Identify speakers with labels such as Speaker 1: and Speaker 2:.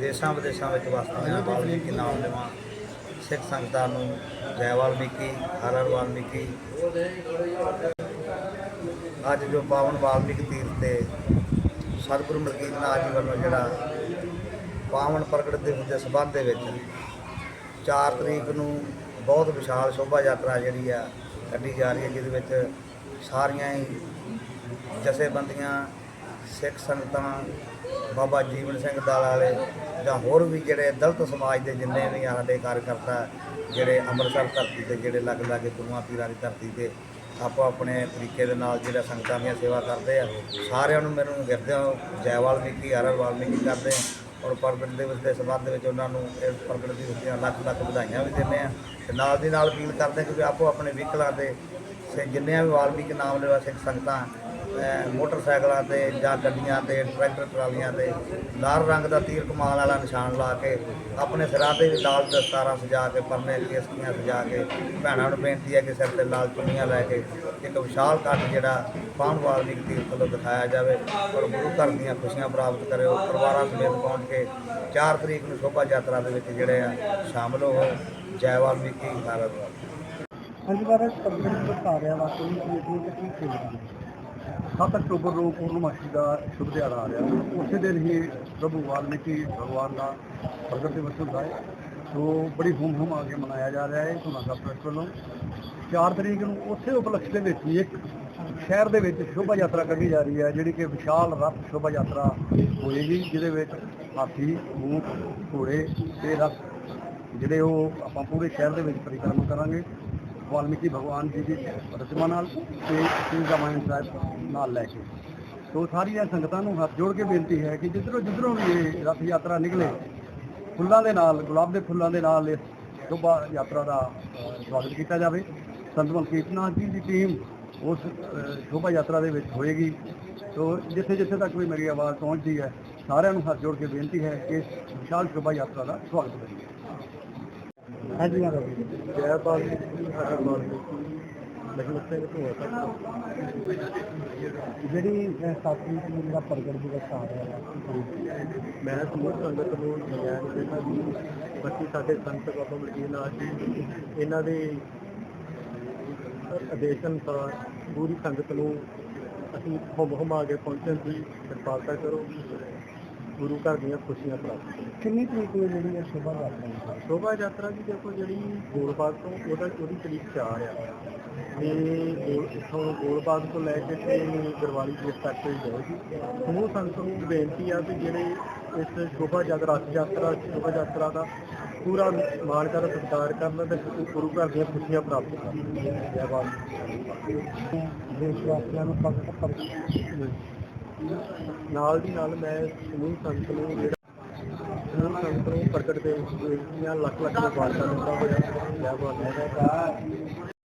Speaker 1: ਦੇਸ਼ਾਂ ਵਿਦੇਸ਼ਾਂ ਵਿੱਚ ਵਸਦੀਆਂ ਵਾਲਮੀਕੀ ਨਾਮ ਲਵਾਂ ਸਿੱਖ ਸੰਗਤਾਂ ਨੂੰ ਜੈ ਵਾਲਮੀਕੀ, ਹਰ ਹਰ ਵਾਲਮੀਕੀ। ਅੱਜ ਜੋ ਪਾਵਨ ਵਾਲਮੀਕ ਤੀਰਥ ਤੇ ਸਤਿਗੁਰੂ ਮਲਕੀਤ ਨਾਥ ਜੀ ਵੱਲੋਂ ਜਿਹੜਾ ਪਾਵਨ ਪ੍ਰਗਟ ਦਿਵਸ ਦੇ ਸਬੰਧ ਦੇ ਵਿੱਚ 4 ਤਰੀਕ ਨੂੰ ਬਹੁਤ ਵਿਸ਼ਾਲ ਸ਼ੋਭਾ ਯਾਤਰਾ ਜਿਹੜੀ ਆ ਕੱਢੀ ਜਾ ਰਹੀ ਹੈ, ਜਿਹਦੇ ਵਿੱਚ ਸਾਰੀਆਂ ਹੀ ਜਥੇਬੰਦੀਆਂ ਸਿੱਖ ਸੰਗਤਾਂ, ਬਾਬਾ ਜੀਵਨ ਸਿੰਘ ਦਾਲ ਵਾਲੇ ਜਾਂ ਹੋਰ ਵੀ ਜਿਹੜੇ ਦਲਤ ਸਮਾਜ ਦੇ ਜਿੰਨੇ ਵੀ ਸਾਡੇ ਕਾਰਜਕਰਤਾ ਜਿਹੜੇ ਅੰਮ੍ਰਿਤਸਰ ਧਰਤੀ ਤੇ, ਜਿਹੜੇ ਲੱਗ ਲਾਗੇ ਗੁਰੂਆਂ ਪੀਰਾਂ ਦੀ ਧਰਤੀ ਤੇ ਆਪੋ ਆਪਣੇ ਤਰੀਕੇ ਦੇ ਨਾਲ ਜਿਹੜਾ ਸੰਗਤਾਂ ਦੀਆਂ ਸੇਵਾ ਕਰਦੇ ਆ, ਸਾਰਿਆਂ ਨੂੰ ਮੈਨੂੰ ਗਿਰਦਿਆਂ ਜੈ ਵਾਲਮੀਕੀ, ਹਰ ਹਰ ਵਾਲਮੀਕੀ ਕਰਦੇ ਔਰ ਪ੍ਰਗਟ ਦਿਵਸ ਦੇ ਸੰਬੰਧ ਵਿੱਚ ਉਹਨਾਂ ਨੂੰ ਇਸ ਪ੍ਰਗਟ ਦਿਵਸ ਦੀਆਂ ਲੱਖ ਲੱਖ ਵਧਾਈਆਂ ਵੀ ਦਿੰਦੇ ਆ ਤੇ ਨਾਲ ਦੀ ਨਾਲ ਅਪੀਲ ਕਰਦੇ ਹਾਂ ਕਿ ਆਪੋ ਆਪਣੇ ਵਹੀਕਲਾਂ ਤੇ ਸੇ ਜਿੰਨੇ ਵੀ ਵਾਲਮੀਕ ਨਾਮ ਲੈਵਾ ਸਿੱਖ ਸੰਗਤਾਂ ਮੋਟਰਸਾਈਕਲਾਂ ਤੇ ਜਾਂ ਗੱਡੀਆਂ ਤੇ, ਟਰੈਕਟਰ ਟਰਾਲੀਆਂ ਤੇ, ਲਾਲ ਰੰਗ ਦਾ ਤੀਰ ਕਮਾਲ ਵਾਲਾ ਨਿਸ਼ਾਨ ਲਾ ਕੇ ਆਪਣੇ ਸਿਰਾਂ ਤੇ ਵੀ ਲਾਲ ਦਸਤਾਰਾਂ ਸਜਾ ਕੇ, ਪਰਨੇ ਕੇਸਕੀਆਂ ਸਜਾ ਕੇ, ਭੈਣਾਂ ਨੂੰ ਬੇਨਤੀ ਹੈ ਕਿ ਸਿਰ ਤੇ ਲਾਲ ਚੁੰਨੀਆਂ ਲੈ ਕੇ ਇੱਕ ਵਿਸ਼ਾਲ ਕੱਟ ਜਿਹੜਾ ਪਾਉਣ ਵਾਲਮੀਕ ਤੀਰਥ ਵੱਲੋਂ ਦਿਖਾਇਆ ਜਾਵੇ ਔਰ ਗੁਰੂ ਘਰ ਦੀਆਂ ਖੁਸ਼ੀਆਂ ਪ੍ਰਾਪਤ ਕਰਿਓ। ਪਰਿਵਾਰਾਂ ਸਮੇਤ ਪਹੁੰਚ ਕੇ 4 ਤਰੀਕ ਨੂੰ ਸ਼ੋਭਾ ਯਾਤਰਾ ਦੇ ਵਿੱਚ ਜਿਹੜੇ ਆ ਸ਼ਾਮਲ ਹੋਵੋ। ਜੈ ਵਾਲਮੀਕੀ, ਭਾਰਤ
Speaker 2: ਹਾਂਜੀ ਮਹਾਰਾਜ ਪ੍ਰਗਟ ਦਿਵਸ ਆ ਰਿਹਾ ਵਾ ਕੋਈ ਇਤਨੀ ਕਿੰਨੀ 7 ਅਕਤੂਬਰ ਨੂੰ ਪੂਰਨਮਾਸ਼ੀ ਦਾ ਸ਼ੁਭ ਦਿਹਾੜਾ ਆ ਰਿਹਾ। ਉਸੇ ਦਿਨ ਹੀ ਪ੍ਰਭੂ ਵਾਲਮੀਕੀ ਭਗਵਾਨ ਦਾ ਪ੍ਰਗਟ ਦਿਵਸ ਹੁੰਦਾ ਹੈ। ਸੋ ਬੜੀ ਹੂਮ ਹੂਮ ਆ ਕੇ ਮਨਾਇਆ ਜਾ ਰਿਹਾ ਹੈ ਸੁਨਾ ਸਾਹਿਬ ਟਰਸਟ ਵੱਲੋਂ 4 ਤਰੀਕ ਨੂੰ ਉਸੇ ਉਪਲਕਸ਼ ਦੇ ਵਿੱਚ ਹੀ ਇੱਕ ਸ਼ਹਿਰ ਦੇ ਵਿੱਚ ਸ਼ੋਭਾ ਯਾਤਰਾ ਕੱਢੀ ਜਾ ਰਹੀ ਹੈ, ਜਿਹੜੀ ਕਿ ਵਿਸ਼ਾਲ ਰੱਥ ਸ਼ੋਭਾ ਯਾਤਰਾ ਹੋਏਗੀ, ਜਿਹਦੇ ਵਿੱਚ ਹਾਥੀ ਊਂਟ ਘੋੜੇ ਤੇ ਰੱਥ, ਜਿਹੜੇ ਉਹ ਆਪਾਂ ਪੂਰੇ ਸ਼ਹਿਰ ਦੇ ਵਿੱਚ ਪਰਿਕਰਮਾ ਕਰਾਂਗੇ। ਵਾਲਮੀਕੀ ਭਗਵਾਨ ਜੀ ਦੀ ਰਚਨਾ ਨਾਲ ਤੇ ਸਿੰਘ ਰਾਮਾਇਣ ਸਾਹਿਬ ਨਾਲ ਲੈ ਕੇ। ਸੋ ਸਾਰੀਆਂ ਸੰਗਤਾਂ ਨੂੰ ਹੱਥ ਜੋੜ ਕੇ ਬੇਨਤੀ ਹੈ ਕਿ ਜਿੱਧਰੋਂ ਜਿੱਧਰੋਂ ਵੀ ਇਹ ਰਥ ਯਾਤਰਾ ਨਿਕਲੇ, ਫੁੱਲਾਂ ਦੇ ਨਾਲ, ਗੁਲਾਬ ਦੇ ਫੁੱਲਾਂ ਦੇ ਨਾਲ ਇਸ ਸ਼ੋਭਾ ਯਾਤਰਾ ਦਾ ਸਵਾਗਤ ਕੀਤਾ ਜਾਵੇ। ਸੰਤ ਮਲਕੀਤ ਨਾਥ ਜੀ ਦੀ ਟੀਮ ਉਸ ਸ਼ੋਭਾ ਯਾਤਰਾ ਦੇ ਵਿੱਚ ਹੋਏਗੀ। ਸੋ ਜਿੱਥੇ ਜਿੱਥੇ ਤੱਕ ਵੀ ਮੇਰੀ ਆਵਾਜ਼ ਪਹੁੰਚਦੀ ਹੈ, ਸਾਰਿਆਂ ਨੂੰ ਹੱਥ ਜੋੜ ਕੇ ਬੇਨਤੀ ਹੈ ਕਿ ਇਸ ਵਿਸ਼ਾਲ ਸ਼ੋਭਾ ਯਾਤਰਾ ਦਾ ਸਵਾਗਤ ਕਰੀਏ। ਹਾਂਜੀ ਮਹਾਰਾਜ ਜੈ ਤੋਂ ਜਿਹੜੀ ਸਾਥੀ ਦੀ ਜਿਹੜਾ ਪ੍ਰਗਟ ਦਿਵਸ ਆ ਰਿਹਾ ਹੈ ਮੈਂ ਸਮੂਹ ਸੰਗਤ ਨੂੰ ਨਜਾਇਜ਼ ਦੇਣਾ ਵੀ ਬੱਚੀ ਸਾਡੇ ਸੰਤ ਬਾਬਾ ਮਲਕੀਤ ਨਾਥ ਜੀ ਇਹਨਾਂ ਦੇ ਆਦੇਸ਼ ਅਨੁਸਾਰ ਪੂਰੀ ਸੰਗਤ ਨੂੰ ਅਸੀਂ ਹੁਮ ਹੁਮਾ ਕੇ ਪਹੁੰਚਣ ਦੀ ਕਿਰਪਾਲਤਾ ਕਰੋ। ਗੁਰੂ ਘਰ ਦੀਆਂ ਖੁਸ਼ੀਆਂ ਪ੍ਰਾਪਤ ਕਿੰਨੀ ਤਰੀਕ ਨੂੰ ਜਿਹੜੀ ਹੈ ਸ਼ੋਭਾ ਯਾਤਰਾ ਸ਼ੋਭਾ ਯਾਤਰਾ ਦੀ ਦੇਖੋ ਜਿਹੜੀ ਗੋਲਬਾਗ ਤੋਂ ਉਹਦਾ ਉਹਦੀ ਤਰੀਕ 4 ਆ। ਤੇ ਇੱਥੋਂ ਗੋਲਬਾਗ ਤੋਂ ਲੈ ਕੇ ਤੇ ਗਰਵਾਲੀ ਦੇ ਤੱਕ ਜਾਏਗੀ ਸਮੂਹ ਸੰਗਤ ਨੂੰ ਬੇਨਤੀ ਆ ਕਿ ਜਿਹੜੇ ਇਸ ਸ਼ੋਭਾ ਯਾਤਰਾ ਯਾਤਰਾ ਸ਼ੋਭਾ ਯਾਤਰਾ ਦਾ ਪੂਰਾ ਮਾਣ ਕਰ ਸਤਿਕਾਰ ਕਰਨ ਤੇ ਗੁਰੂ ਘਰ ਦੀਆਂ ਖੁਸ਼ੀਆਂ ਪ੍ਰਾਪਤ ਕਰਨ। ਜੈ ਬਾਬਾ ਦੇਸ਼ ਵਾਸੀਆਂ ਨੂੰ ਪੱਕ ਨਾਲ ਦੀ ਨਾਲ ਮੈਂ ਸਮੂਹ ਸੰਗਤ ਨੂੰ ਜਿਹੜਾ ਸਮੂਹ ਸੰਗਤ ਨੂੰ ਪ੍ਰਗਟ ਦੇ ਦੀਆਂ ਲੱਖ ਲੱਖ ਮੁਬਾਰਕਾਂ ਦਿੰਦਾ ਹੋਇਆ ਜੈ ਬਾਬਾ